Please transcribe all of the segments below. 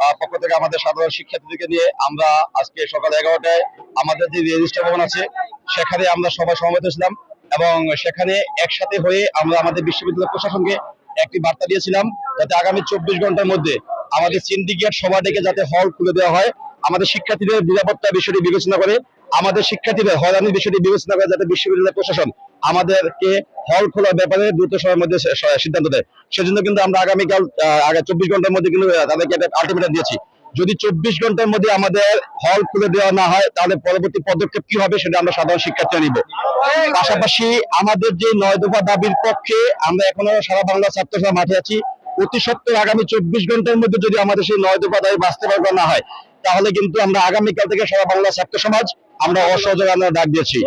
আহ, পক্ষ থেকে আমাদের সাধারণ শিক্ষার্থীদেরকে নিয়ে আমরা আজকে সকাল এগারোটায় আমাদের যে রেজিস্টার ভবন আছে সেখানে আমরা সবাই সমবেত ছিলাম এবং সেখানে একসাথে হয়ে আমরা আমাদের বিশ্ববিদ্যালয় প্রশাসনকে একটি বার্তা দিয়েছিলাম যাতে আগামী চব্বিশ ঘণ্টার মধ্যে আমাদের সিন্ডিকেট সভা ডেকে যাতে হল খুলে দেওয়া হয় আমাদের শিক্ষার্থীদের নিরাপত্তা বিষয়টি বিবেচনা করে আমাদের শিক্ষার্থীদের হয়রানির বিষয়টি বিবেচনা করে যাতে বিশ্ববিদ্যালয় প্রশাসন আমাদেরকে হল খোলার ব্যাপারে দ্রুত সময়ের মধ্যে সিদ্ধান্ত দেয়। সেজন্য কিন্তু আমরা আগামীকাল আগে চব্বিশ ঘণ্টার মধ্যে কিন্তু তাদেরকে একটা আলটিমেটাম দিয়েছি। যদি চব্বিশ ঘণ্টার মধ্যে আমাদের হল খুলে দেওয়া না হয়, তাহলে পরবর্তী পদক্ষেপ কি হবে সেটা আমরা সাধারণ শিক্ষার্থী নিব। পাশাপাশি আমাদের যে নয় দফা দাবির পক্ষে আমরা এখনও সারা বাংলা ছাত্র সভা মাঠে আছি, অতি সত্ত্বর আগামী চব্বিশ ঘণ্টার মধ্যে যদি আমাদের সেই নয় দফা দাবি বাস্তবায়ন না হয়, তাহলে কিন্তু আমরা আগামীকাল থেকে সারা বাংলা ছাত্র সমাজ আমরা অসহযোগ আন্দোলন ডাক দিয়েছি।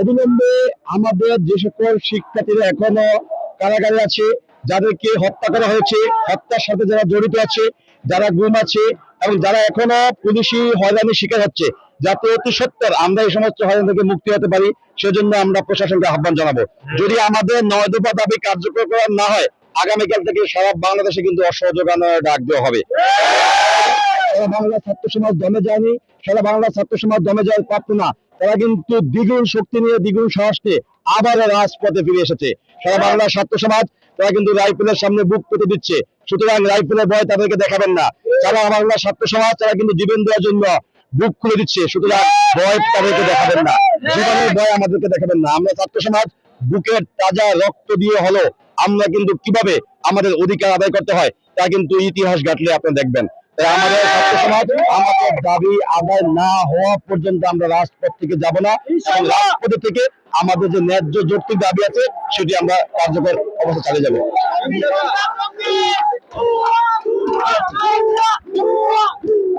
অবিলম্বে আমাদের যে সকল শিক্ষার্থীরা এখনও কারাগারে আছে, যাদেরকে হত্যা করা হয়েছে, হত্যার সাথে যারা জড়িত আছে, যারা গুম আছে এবং যারা এখনও পুলিশি হয়রানির শিকার হচ্ছে, যাতে অতি সত্তর আমরা এই সমস্ত হয়রানি থেকে মুক্তি হতে পারি, সেজন্য আমরা প্রশাসনকে আহ্বান জানাব। যদি আমাদের নয় দফা দাবি কার্যকর করা না হয়, আগামীকাল থেকে সারা বাংলাদেশে কিন্তু অসহযোগ আন্দোলনের ডাক দেওয়া হবে। সারা বাংলা ছাত্র সমাজ দমে যায়নি সারা বাংলা ছাত্র সমাজ দমে যাওয়ার প্রাপ্ত না। তারা কিন্তু দ্বিগুণ শক্তি নিয়ে, দ্বিগুণ সাহস নিয়ে আবার রাজপথে ফিরে এসেছে। সারা বাংলা ছাত্র সমাজ, তারা কিন্তু রাইফেলের সামনে বুক পেতে দিচ্ছে। সুতরাং রাইফেলের ভয় তাদেরকে দেখাবেন না। সারা বাংলা ছাত্র সমাজ, তারা কিন্তু জীবন দেওয়ার জন্য বুক খুলে দিচ্ছে। সুতরাং ভয় তাদেরকে দেখাবেন না। জীবনের ভয় আমাদেরকে দেখাবেন না। আমরা ছাত্র সমাজ, বুকের তাজা রক্ত দিয়ে হলো। আমরা কিন্তু কীভাবে আমাদের অধিকার আদায় করতে হয়, তা কিন্তু ইতিহাস ঘাটলে আপনি দেখবেন। তাই আমাদের ছাত্র সমাজ আমাদের দাবি আদায় না হওয়া পর্যন্ত আমরা রাজপথ থেকে যাব না। এবং রাজপথে থেকে আমাদের যে ন্যায্য যৌক্তিক দাবি আছে সেটি আমরা কার্যকর অবস্থা চালিয়ে যাব।